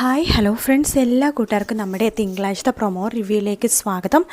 Hi hello friends. എല്ലാ കൂട്ടുകാർക്കും നമ്മുടെ തിങ്കളാഴ്ചത്തെ പ്രൊമോ റിവ്യൂയിലേക്ക് സ്വാഗതം.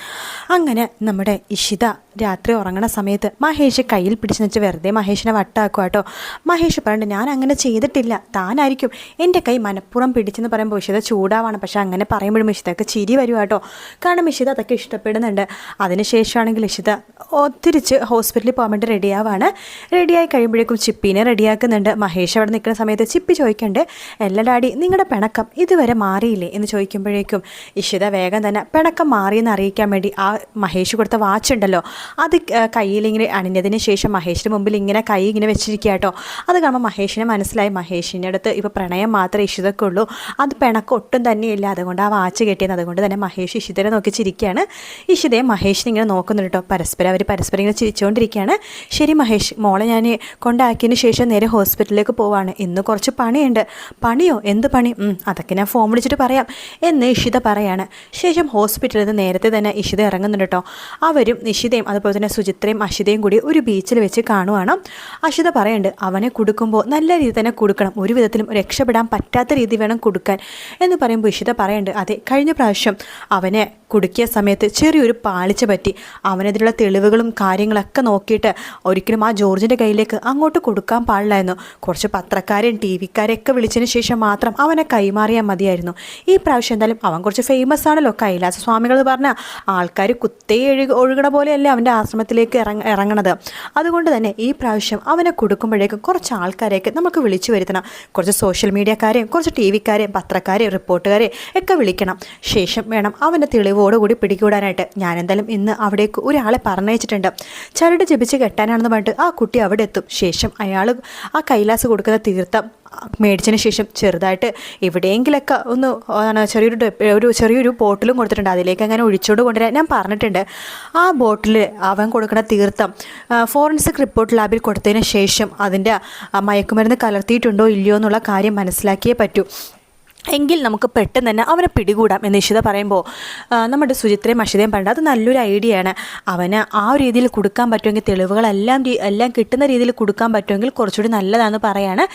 അങ്ങനെ നമ്മുടെ ഇഷിത രാത്രി ഉറങ്ങണ സമയത്ത് മഹേഷ് കയ്യിൽ പിടിച്ച് വെച്ച് വെറുതെ മഹേഷിനെ വട്ടാക്കുക കേട്ടോ. മഹേഷ് പറഞ്ഞിട്ട് ഞാൻ അങ്ങനെ ചെയ്തിട്ടില്ല. താനായിരിക്കും എന്റെ കൈ മനഃപ്പുറം പിടിച്ചെന്ന് പറയുമ്പോൾ വിശുദ്ധ ചൂടാവാണ്. പക്ഷേ അങ്ങനെ പറയുമ്പോഴും വിശുദ്ധക്ക് ചിരി വരും കേട്ടോ. കാരണം വിശുദ്ധ അതൊക്കെ ഇഷ്ടപ്പെടുന്നുണ്ട്. അതിനുശേഷമാണെങ്കിൽ ഇഷിത ഒത്തിരിച്ച് തിരിച്ച് ഹോസ്പിറ്റലിൽ പോകാൻ വേണ്ടി റെഡിയാവാണ്. റെഡിയായി കഴിയുമ്പോഴേക്കും ചിപ്പീനെ റെഡിയാക്കുന്നുണ്ട്. മഹേഷ് അവിടെ നിൽക്കുന്ന സമയത്ത് ചിപ്പി ചോദിക്കണ്ട് എല്ലാ ഡാഡി നിങ്ങളുടെ പിണക്കം ഇതുവരെ മാറിയില്ലേ? എന്ന് ചോദിക്കുമ്പോഴേക്കും ഇഷിത വേഗം തന്നെ പിണക്കം മാറിയെന്ന് അറിയിക്കാൻ വേണ്ടി ആ മഹേഷ് കൊടുത്ത വാച്ച് ഉണ്ടല്ലോ അത് കയ്യിലിങ്ങനെ അണിഞ്ഞതിന് ശേഷം മഹേഷിന് മുമ്പിൽ ഇങ്ങനെ കൈ ഇങ്ങനെ വെച്ചിരിക്കുക കേട്ടോ. അത് കാണുമ്പോൾ മഹേഷിന് മനസ്സിലായി. മഹേഷിന്റെ അടുത്ത് ഇപ്പോൾ പ്രണയം മാത്രമേ ഇഷിതൊക്കെ ഉള്ളൂ. അത് പിണക്ക് ഒട്ടും തന്നെയില്ല അതുകൊണ്ട് ആ വാച്ച് കെട്ടിയത് അതുകൊണ്ട് തന്നെ മഹേഷ് ഇഷിതനെ നോക്കി ചിരിക്കുകയാണ്. ഇഷിതയെ മഹേഷിനെ ഇങ്ങനെ നോക്കുന്നുണ്ട് കേട്ടോ. പരസ്പരം അവർ പരസ്പരം ഇങ്ങനെ ചിരിച്ചുകൊണ്ടിരിക്കുകയാണ് ശരി മഹേഷ് മോളെ ഞാൻ കൊണ്ടാക്കിയതിന് ശേഷം നേരെ ഹോസ്പിറ്റലിലേക്ക് പോവാണ്. ഇന്ന് കുറച്ച് പണിയുണ്ട്. പണിയോ? എന്ത് പണി? അതൊക്കെ ഞാൻ ഫോൺ വിളിച്ചിട്ട് പറയാം. എന്ന് ഇഷിത പറയാണ്. ശേഷം ഹോസ്പിറ്റലിൽ നിന്ന് നേരത്തെ തന്നെ ഇഷിത ഇറങ്ങുന്നുണ്ട് കേട്ടോ. അവരും നിഷിതയും അതുപോലെ തന്നെ സുചിത്രയും അഷിതയും കൂടി ഒരു ബീച്ചിൽ വെച്ച് കാണുവാണ്. അഷിത പറയുന്നുണ്ട് അവനെ കൊടുക്കുമ്പോൾ നല്ല രീതി തന്നെ കൊടുക്കണം. ഒരു വിധത്തിലും രക്ഷപ്പെടാൻ പറ്റാത്ത രീതി വേണം കൊടുക്കാൻ. എന്ന് പറയുമ്പോൾ ഇഷിത പറയുന്നുണ്ട് അതെ കഴിഞ്ഞ പ്രാവശ്യം അവനെ കുടുക്കിയ സമയത്ത് ചെറിയൊരു പാളിച്ച പറ്റി. അവനെതിരുള്ള തെളിവുകളും കാര്യങ്ങളൊക്കെ നോക്കിയിട്ട് ഒരിക്കലും ആ ജോർജിന്റെ കയ്യിലേക്ക് അങ്ങോട്ട് കൊടുക്കാൻ പാടില്ലായിരുന്നു. കുറച്ച് പത്രക്കാരെയും ടി വിക്കാരെയൊക്കെ വിളിച്ചതിന് ശേഷം മാത്രം അവനെ കൈമാറിയാൽ മതിയായിരുന്നു. ഈ പ്രാവശ്യം എന്തായാലും അവൻ കുറച്ച് ഫേമസ് ആണല്ലോ. കൈലാസ സ്വാമികൾ പറഞ്ഞ ആൾക്കാർ കുത്തേ ഒഴുക ഒഴുകണ പോലെയല്ലേ അവന്റെ ആശ്രമത്തിലേക്ക് ഇറങ്ങ ഇറങ്ങണത്. അതുകൊണ്ട് തന്നെ ഈ പ്രാവശ്യം അവനെ കൊടുക്കുമ്പോഴേക്കും കുറച്ച് ആൾക്കാരെയൊക്കെ നമുക്ക് വിളിച്ചു വരുത്തണം. കുറച്ച് സോഷ്യൽ മീഡിയക്കാരെയും കുറച്ച് ടി വിക്കാരെയും പത്രക്കാരെയും റിപ്പോർട്ടുകാരെയും ഒക്കെ വിളിക്കണം. ശേഷം വേണം അവന്റെ തെളിവോടുകൂടി പിടികൂടാനായിട്ട്. ഞാനെന്തായാലും ഇന്ന് അവിടേക്ക് ഒരാളെ പറഞ്ഞയച്ചിട്ടുണ്ട്. ചരട് ജപിച്ച് കെട്ടാനാണെന്ന് പറഞ്ഞിട്ട് ആ കുട്ടി അവിടെ എത്തും. ശേഷം അയാൾ ആ കൈലാസ് കൊടുക്കുന്ന തീർത്ഥം മേടിച്ചതിന് ശേഷം ചെറുതായിട്ട് എവിടെയെങ്കിലൊക്കെ ഒന്ന് ചെറിയൊരു ഒരു ചെറിയൊരു ബോട്ടിലും കൊടുത്തിട്ടുണ്ട്. അതിലേക്ക് അങ്ങനെ ഒഴിച്ചുകൊണ്ട് കൊണ്ടുവരാൻ ഞാൻ പറഞ്ഞിട്ടുണ്ട്. ആ ബോട്ടിൽ അവൻ കൊടുക്കുന്ന തീർത്ഥം ഫോറൻസിക് റിപ്പോർട്ട് ലാബിൽ കൊടുത്തതിന് ശേഷം അതിന്റെ മയക്കുമരുന്ന് കലർത്തിയിട്ടുണ്ടോ ഇല്ലയോ എന്നുള്ള കാര്യം മനസ്സിലാക്കിയേ പറ്റൂ. എങ്കിൽ നമുക്ക് പെട്ടെന്ന് തന്നെ അവനെ പിടികൂടാം എന്ന് ഇഷിത പറയുമ്പോൾ നമ്മുടെ സുചിത്രയും അഷിതയും പറഞ്ഞത് അത് നല്ലൊരു ഐഡിയ ആണ്. അവന് ആ രീതിയിൽ കൊടുക്കാൻ പറ്റുമെങ്കിൽ തെളിവുകളെല്ലാം എല്ലാം കിട്ടുന്ന രീതിയിൽ കൊടുക്കാൻ പറ്റുമെങ്കിൽ കുറച്ചുകൂടി നല്ലതാണെന്ന് പറയാണ്.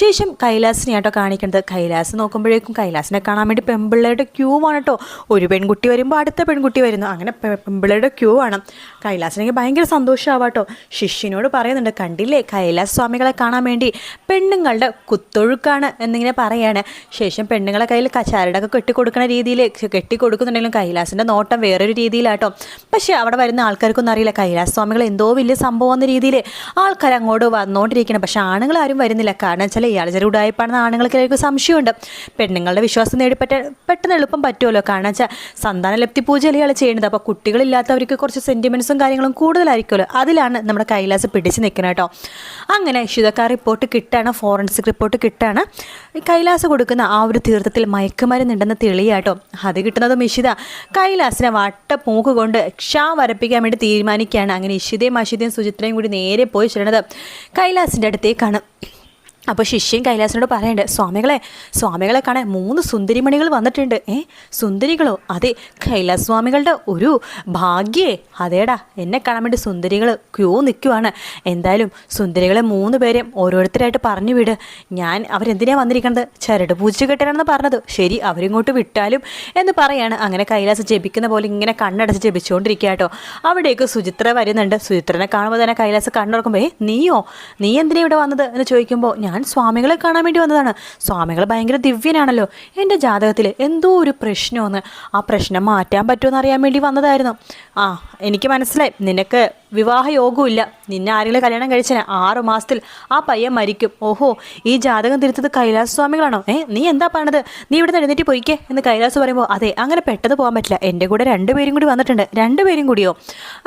ശേഷം കൈലാസിനെ ആട്ടോ കാണിക്കുന്നത്. കൈലാസ് നോക്കുമ്പോഴേക്കും കൈലാസിനെ കാണാൻ വേണ്ടി പെമ്പിള്ളയുടെ ക്യൂ ആണ് കേട്ടോ ഒരു പെൺകുട്ടി വരുമ്പോൾ അടുത്ത പെൺകുട്ടി വരുന്നു. അങ്ങനെ പെമ്പിള്ളയുടെ ക്യൂ ആണ്. കൈലാസിനെങ്കിൽ ഭയങ്കര സന്തോഷമാവാട്ടോ ശിഷ്യനോട് പറയുന്നുണ്ട് കണ്ടില്ലേ? കൈലാസ് സ്വാമികളെ കാണാൻ വേണ്ടി പെണ്ണുങ്ങളുടെ കുത്തൊഴുക്കാണ് എന്നിങ്ങനെ പറയാണ്. ശേഷം പെണ്ണുങ്ങളെ കയ്യിൽ കച്ചാരടൊക്കെ കെട്ടിക്കൊടുക്കുന്ന രീതിയിൽ കെട്ടിക്കൊടുക്കുന്നുണ്ടെങ്കിലും കൈലാസിന്റെ നോട്ടം വേറൊരു രീതിയിലാട്ടോ പക്ഷേ അവിടെ വരുന്ന ആൾക്കാർക്കൊന്നും അറിയില്ല. കൈലാസ് സ്വാമികൾ എന്തോ വലിയ സംഭവം എന്ന രീതിയിൽ ആൾക്കാർ അങ്ങോട്ട് വന്നുകൊണ്ടിരിക്കണം പക്ഷേ ആണുങ്ങൾ ആരും വരുന്നില്ല. കാരണം ഇയാൾ ചെറിയ ഉടായ്പാണെന്ന് ആണുങ്ങൾക്ക് സംശയമുണ്ട്. പെണ്ണുങ്ങളുടെ വിശ്വാസം നേടിപ്പറ്റ പെട്ടെന്ന് എളുപ്പം പറ്റുമല്ലോ. കാരണം വെച്ചാൽ സന്താന ലപ്തി പൂജയല്ലേ ഇയാൾ ചെയ്യുന്നത്. അപ്പോൾ കുട്ടികളില്ലാത്തവർക്ക് കുറച്ച് സെന്റിമെന്റ്സും കാര്യങ്ങളും കൂടുതലായിരിക്കുമല്ലോ. അതിലാണ് നമ്മുടെ കൈലാസ് പിടിച്ച് നിൽക്കുന്നത് കേട്ടോ. അങ്ങനെ ഇഷിതക്കാർ റിപ്പോർട്ട് കിട്ടാണ് ഫോറൻസിക് റിപ്പോർട്ട് കിട്ടാണ്. കൈലാസ് കൊടുക്കുന്ന ആ ഒരു തീർത്ഥത്തിൽ മയക്കുമരുന്നുണ്ടെന്ന് തെളിയാട്ടോ അത് കിട്ടുന്നതും ഇഷിത കൈലാസിനെ വട്ട പൂക്ക് കൊണ്ട് ക്ഷാ വരപ്പിക്കാൻ വേണ്ടി തീരുമാനിക്കുകയാണ്. അങ്ങനെ ഇഷിതയും അഷിതയും സുചിത്രയും കൂടി നേരെ പോയി ചെല്ലണത് കൈലാസിന്റെ അടുത്തേക്കാണ്. അപ്പോൾ ശിഷ്യൻ കൈലാസനോട് പറയണ്ട് സ്വാമികളെ സ്വാമികളെ കാണാൻ മൂന്ന് സുന്ദരിമണികൾ വന്നിട്ടുണ്ട്. ഏ സുന്ദരികളോ? അതെ കൈലാസ് സ്വാമികളുടെ ഒരു ഭാഗ്യേ. അതേടാ എന്നെ കാണാൻ വേണ്ടി സുന്ദരികൾ ക്യൂ നിൽക്കുവാണ്. എന്തായാലും സുന്ദരികളെ മൂന്ന് പേരെയും ഓരോരുത്തരായിട്ട് പറഞ്ഞു വിട്. ഞാൻ അവരെന്തിനാണ് വന്നിരിക്കുന്നത്? ചരട് പൂജ കെട്ടാനാണെന്ന് പറഞ്ഞത്. ശരി അവരിങ്ങോട്ട് വിട്ടാലും എന്ന് പറയാണ്. അങ്ങനെ കൈലാസ് ജപിക്കുന്ന പോലെ ഇങ്ങനെ കണ്ണടച്ച് ജപിച്ചുകൊണ്ടിരിക്കുക കേട്ടോ അവിടേക്ക് സുചിത്ര വരുന്നുണ്ട്. സുചിത്രനെ കാണുമ്പോൾ തന്നെ കൈലാസ് കണ്ണുറക്കുമ്പോൾ ഏ നീയോ? നീ എന്തിനാണ് ഇവിടെ വന്നത്? എന്ന് ചോദിക്കുമ്പോൾ ഞാൻ സ്വാമികളെ കാണാൻ വേണ്ടി വന്നതാണ്. സ്വാമികൾ ഭയങ്കര ദിവ്യനാണല്ലോ. എന്റെ ജാതകത്തിൽ എന്തോ ഒരു പ്രശ്നമെന്ന് ആ പ്രശ്നം മാറ്റാൻ പറ്റുമെന്ന് അറിയാൻ വേണ്ടി വന്നതായിരുന്നു. ആ എനിക്ക് മനസ്സിലായി. നിനക്ക് വിവാഹ യോഗമില്ല നിന്നെ ആരെങ്കിലും കല്യാണം കഴിച്ചാൽ ആറ് മാസത്തിൽ ആ പയ്യൻ മരിക്കും. ഓഹോ ഈ ജാതകം തിരുത്തത് കൈലാസ സ്വാമികളാണോ? ഏ നീ എന്താ പറഞ്ഞത് നീ ഇവിടെ എഴുന്നേറ്റ് പോയിക്കേ എന്ന് കൈലാസ് പറയുമ്പോൾ അതെ അങ്ങനെ പെട്ടെന്ന് പോകാൻ പറ്റില്ല. എന്റെ കൂടെ രണ്ടുപേരും കൂടി വന്നിട്ടുണ്ട്. രണ്ടുപേരും കൂടിയോ?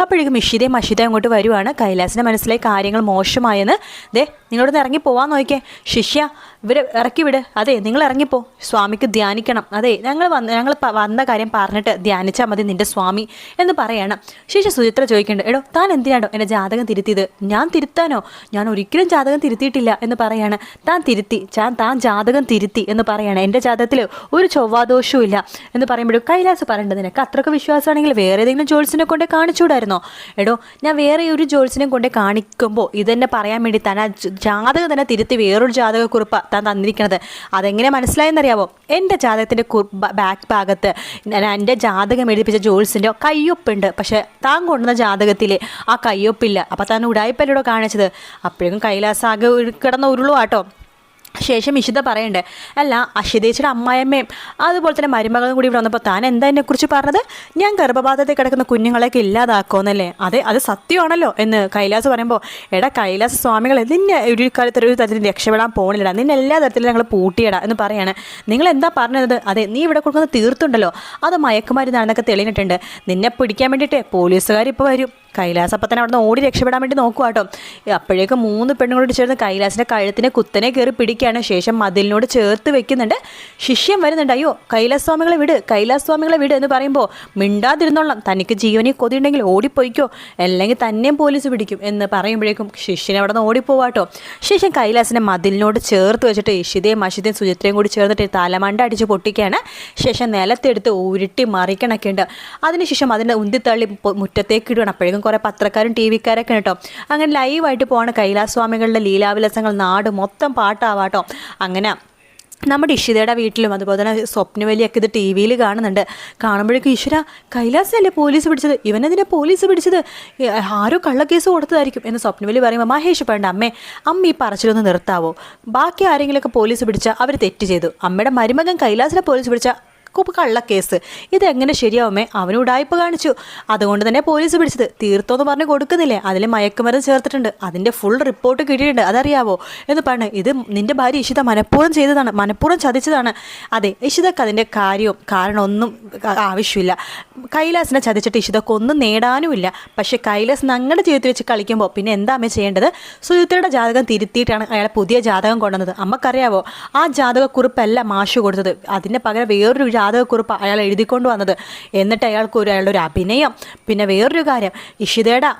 അപ്പോഴേക്കും ഇഷിതയും മഷിതയും അങ്ങോട്ട് വരുവാണ്. കൈലാസിന്റെ മനസ്സിലായി കാര്യങ്ങൾ മോശമായെന്ന് ദേ നിങ്ങളോട് ഇറങ്ങി 师姐。ഇവരെ ഇറക്കി വിട്. അതെ നിങ്ങൾ ഇറങ്ങിപ്പോ. സ്വാമിക്ക് ധ്യാനിക്കണം. അതെ ഞങ്ങൾ വന്ന് ഞങ്ങൾ വന്ന കാര്യം പറഞ്ഞിട്ട് ധ്യാനിച്ചാൽ മതി നിന്റെ സ്വാമി എന്ന് പറയണം. ശേഷം സുചിത്ര ചോദിക്കേണ്ടത് എടോ താൻ എന്തിനാണോ എന്റെ ജാതകം തിരുത്തിയത്? ഞാൻ തിരുത്താനോ? ഞാൻ ഒരിക്കലും ജാതകം തിരുത്തിയിട്ടില്ല എന്ന് പറയാണ്. താൻ തിരുത്തി ഞാൻ താൻ ജാതകം തിരുത്തി എന്ന് പറയാണ്. എന്റെ ജാതകത്തിൽ ഒരു ചൊവ്വാദോഷവും ഇല്ല എന്ന് പറയുമ്പോഴും കൈലാസ് പറയേണ്ടത് നിനക്ക് അത്രയ്ക്ക് വിശ്വാസമാണെങ്കിൽ വേറെ ഏതെങ്കിലും ജോൾസിനെ കൊണ്ട് കാണിച്ചുകൂടായിരുന്നോ? എടോ ഞാൻ വേറെ ഒരു ജോൾസിനെ കൊണ്ട് കാണിക്കുമ്പോൾ ഇതെന്നെ പറയാൻ വേണ്ടി തന്നെ ജാതകം തന്നെ തിരുത്തി വേറൊരു ജാതകക്കുറിപ്പ് കെട്ടാൻ തന്നിരിക്കുന്നത് അതെങ്ങനെ മനസ്സിലായെന്നറിയാവോ? എന്റെ ജാതകത്തിന്റെ ബാക്ക് ഭാഗത്ത് എന്റെ ജാതകം എഴുതിപ്പിച്ച ജോൾസിന്റെ കയ്യൊപ്പുണ്ട്. പക്ഷേ താൻ കൊണ്ടുവന്ന ജാതകത്തിൽ ആ കയ്യൊപ്പില്ല. അപ്പോൾ താൻ ഉടായ്പല്ലടോ കാണിച്ചത്? അപ്പോഴേക്കും കൈലാസാകെ കിടന്ന ഉരുളുവാട്ടോ. ശേഷം ഇഷിത പറയണ്ടേ അല്ല അഷിതേച്ചിയുടെ അമ്മായിയമ്മയും അതുപോലെ തന്നെ മരുമകളും കൂടി ഇവിടെ വന്നപ്പോൾ താൻ എന്താ എന്നെക്കുറിച്ച് പറഞ്ഞത്? ഞാൻ ഗർഭപാത്രത്തിൽ കിടക്കുന്ന കുഞ്ഞുങ്ങളെയൊക്കെ ഇല്ലാതാക്കുമെന്നല്ലേ? അതെ അത് സത്യമാണല്ലോ? എന്ന് കൈലാസ് പറയുമ്പോൾ എടാ കൈലാസ സ്വാമികൾ നിന്നെ ഒരു കാലത്ത് ഒരു തരത്തിൽ രക്ഷപ്പെടാൻ പോണില്ലടാ. നിന്നെ എല്ലാ തരത്തിലും ഞങ്ങൾ പൂട്ടിയടാ. എന്ന് പറയാണ്. നിങ്ങൾ എന്താ പറഞ്ഞത്? അതെ നീ ഇവിടെ കൊടുക്കുന്ന തീർത്തുണ്ടല്ലോ. അത് മയക്കുമരുന്നാണെന്നൊക്കെ തെളിഞ്ഞിട്ടുണ്ട്. നിന്നെ പിടിക്കാൻ വേണ്ടിയിട്ട് പോലീസുകാർ ഇപ്പോൾ വരും. കൈലാസ് അപ്പം തന്നെ അവിടെ ഓടി രക്ഷപ്പെടാൻ വേണ്ടി നോക്കുക കേട്ടോ അപ്പോഴേക്കും മൂന്ന് പെണ്ണുങ്ങളോട് ചേർന്ന് കൈലാസിന്റെ കഴുത്തിനെ കുത്തനെ കയറി പിടിക്കുകയാണ്. ശേഷം മതിലിനോട് ചേർത്ത് വെക്കുന്നുണ്ട്. ശിഷ്യം വരുന്നുണ്ട്. അയ്യോ കൈലാസ് സ്വാമികളെ വിട് കൈലാസ് സ്വാമികളെ വിട് എന്ന് പറയുമ്പോൾ മിണ്ടാതിരുന്നോളാം. തനിക്ക് ജീവനെ കൊതിയുണ്ടെങ്കിൽ ഓടിപ്പോയിക്കോ. അല്ലെങ്കിൽ തന്നെയും പോലീസ് പിടിക്കും എന്ന് പറയുമ്പോഴേക്കും ശിഷ്യനെ അവിടെ നിന്ന് ഓടിപ്പോവാട്ടോ ശേഷം കൈലാസിനെ മതിലിനോട് ചേർത്ത് വെച്ചിട്ട് ഇഷിതയും അഷിതയും സുചിത്രയും കൂടി ചേർന്നിട്ട് തലമണ്ട അടിച്ച് പൊട്ടിക്കുകയാണ്. ശേഷം നിലത്തെടുത്ത് ഉരുട്ടി മറിക്കണൊക്കെ ഉണ്ട് അതിനുശേഷം അതിന്റെ ഉന്തിത്തള്ളി മുറ്റത്തേക്ക് ഇടുകയാണ് അപ്പോഴേക്കും കുറേ പത്രക്കാരും ടി വിക്കാരൊക്കെ കേട്ടോ. അങ്ങനെ ലൈവായിട്ട് പോണ കൈലാസ്വാമികളുടെ ലീലാവിലാസങ്ങൾ നാട് മൊത്തം പാട്ടാവാട്ടോ. അങ്ങനെ നമ്മുടെ ഇഷിതയുടെ വീട്ടിലും അതുപോലെ തന്നെ സ്വപ്നവലിയൊക്കെ ഇത് ടി വിയിൽ കാണുന്നുണ്ട്. കാണുമ്പോഴേക്കും ഈശ്വര കൈലാസല്ലേ പോലീസ് പിടിച്ചത്? ഇവനെതിനെ പോലീസ് പിടിച്ചത്? ആരോ കള്ളക്കേസ് കൊടുത്തതായിരിക്കും എന്ന് സ്വപ്നവലി പറയുമ്പോൾ മഹേഷ് വേണ്ട അമ്മേ അമ്മ ഈ പറച്ചിലൊന്ന് നിർത്താവോ? ബാക്കി ആരെങ്കിലുമൊക്കെ പോലീസ് പിടിച്ചാൽ അവർ തെറ്റ് ചെയ്തു. അമ്മയുടെ മരുമകൻ കൈലാസിനെ പോലീസ് പിടിച്ചാൽ കുപ്പ് കള്ളക്കേസ് ഇതെങ്ങനെ ശരിയാവുമേ? അവന് ഉടായ്പ കാണിച്ചു. അതുകൊണ്ട് തന്നെ പോലീസ് പിടിച്ചത്. തീർത്തോന്ന് പറഞ്ഞ് കൊടുക്കുന്നില്ലേ? അതിൽ മയക്കുമരുന്ന് ചേർത്തിട്ടുണ്ട്. അതിന്റെ ഫുൾ റിപ്പോർട്ട് കിട്ടിയിട്ടുണ്ട്. അതറിയാവോ? എന്ന് പറഞ്ഞു ഇത് നിന്റെ ഭാര്യ ഇഷിത മനഃപൂർവം ചെയ്തതാണ്. മനഃപൂർവം ചതിച്ചതാണ്. അതെ ഇഷിതക്ക് അതിന്റെ കാര്യവും കാരണമൊന്നും ആവശ്യമില്ല. കൈലാസിനെ ചതിച്ചിട്ട് ഇഷിതക്ക് ഒന്നും നേടാനുമില്ല. പക്ഷേ കൈലാസ് ഞങ്ങളുടെ ജീവിതത്തിൽ വെച്ച് കളിക്കുമ്പോൾ പിന്നെ എന്താ അമ്മ ചെയ്യേണ്ടത്? സുയുത്രയുടെ ജാതകം തിരുത്തിയിട്ടാണ് അയാളെ പുതിയ ജാതകം കൊണ്ടുവന്നത്. അമ്മക്കറിയാവോ? ആ ജാതകക്കുറിപ്പല്ല മാഷു കൊടുത്തത്. അതിന് പകരം വേറൊരു ജാതകക്കുറിപ്പ് അയാൾ എഴുതിക്കൊണ്ട് വന്നത്. എന്നിട്ട് അയാൾക്ക് ഒരു അയാളുടെ ഒരു അഭിനയം. പിന്നെ വേറൊരു കാര്യം ഇഷിതയുടെ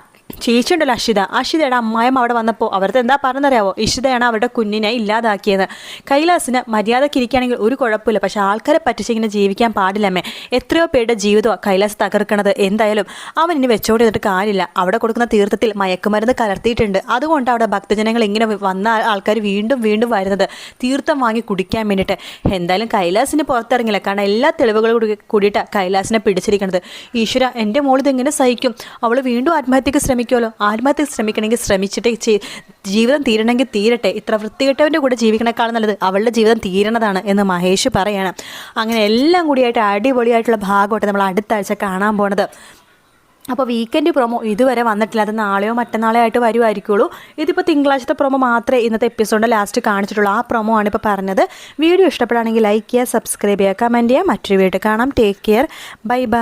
ചേച്ചിയുണ്ടല്ലോ അഷിത അഷിതയുടെ അമ്മായം അവിടെ വന്നപ്പോൾ അവർക്ക് എന്താ പറഞ്ഞറിയാവോ ഇഷിതയാണ് അവരുടെ കുഞ്ഞിനെ ഇല്ലാതാക്കിയത് കൈലാസിന് മര്യാദയ്ക്ക് ഇരിക്കുകയാണെങ്കിൽ ഒരു കുഴപ്പമില്ല. പക്ഷെ ആൾക്കാരെ പറ്റിച്ച് ഇങ്ങനെ ജീവിക്കാൻ പാടില്ലമ്മേ. എത്രയോ പേരുടെ ജീവിതമാണ് കൈലാസ് തകർക്കണത്. എന്തായാലും അവൻ ഇനി വെച്ചോടി എന്നിട്ട് കാര്യമില്ല. അവിടെ കൊടുക്കുന്ന തീർത്ഥത്തിൽ മയക്കുമരുന്ന് കലർത്തിയിട്ടുണ്ട്. അതുകൊണ്ട് അവിടെ ഭക്തജനങ്ങൾ ഇങ്ങനെ വന്ന ആൾക്കാർ വീണ്ടും വീണ്ടും വരുന്നത്. തീർത്ഥം വാങ്ങി കുടിക്കാൻ വേണ്ടിയിട്ട്. എന്തായാലും കൈലാസിന് പുറത്തിറങ്ങില്ല. കാരണം എല്ലാ തെളിവുകളും കൂടി കൂടിയിട്ട് കൈലാസിനെ പിടിച്ചിരിക്കുന്നത് ഈശ്വര എന്റെ മോളിത് എങ്ങനെ സഹിക്കും? അവൾ വീണ്ടും ആത്മഹത്യക്ക് ശ്രമിക്കുമല്ലോ ആത്മഹത്യ ശ്രമിക്കണമെങ്കിൽ ശ്രമിച്ചിട്ട് ജീവിതം തീരണമെങ്കിൽ തീരട്ടെ. ഇത്ര വൃത്തികെട്ടവന്റെ കൂടെ ജീവിക്കണേക്കാൾ നല്ലത് അവളുടെ ജീവിതം തീരണതാണ് എന്ന് മഹേഷ് പറയാണ്. അങ്ങനെ എല്ലാം കൂടിയായിട്ട് അടിപൊളിയായിട്ടുള്ള ഭാഗമായിട്ട് നമ്മൾ അടുത്ത ആഴ്ച കാണാൻ പോണത്. അപ്പോൾ വീക്കെൻഡ് പ്രൊമോ ഇതുവരെ വന്നിട്ടില്ല. അത് നാളെയോ മറ്റന്നാളെയോ ആയിട്ട് വരുമായിരിക്കുള്ളൂ ഇതിപ്പോൾ തിങ്കളാഴ്ചത്തെ പ്രൊമോ മാത്രമേ ഇന്നത്തെ എപ്പിസോഡിന്റെ ലാസ്റ്റ് കാണിച്ചിട്ടുള്ളൂ. ആ പ്രൊമോ ആണ് ഇപ്പോൾ പറഞ്ഞത്. വീഡിയോ ഇഷ്ടപ്പെടുകയാണെങ്കിൽ ലൈക്ക് ചെയ്യുക സബ്സ്ക്രൈബ് ചെയ്യുക കമന്റ് ചെയ്യുക. മറ്റൊരു വീഡിയോ കാണാം. Take care bye bye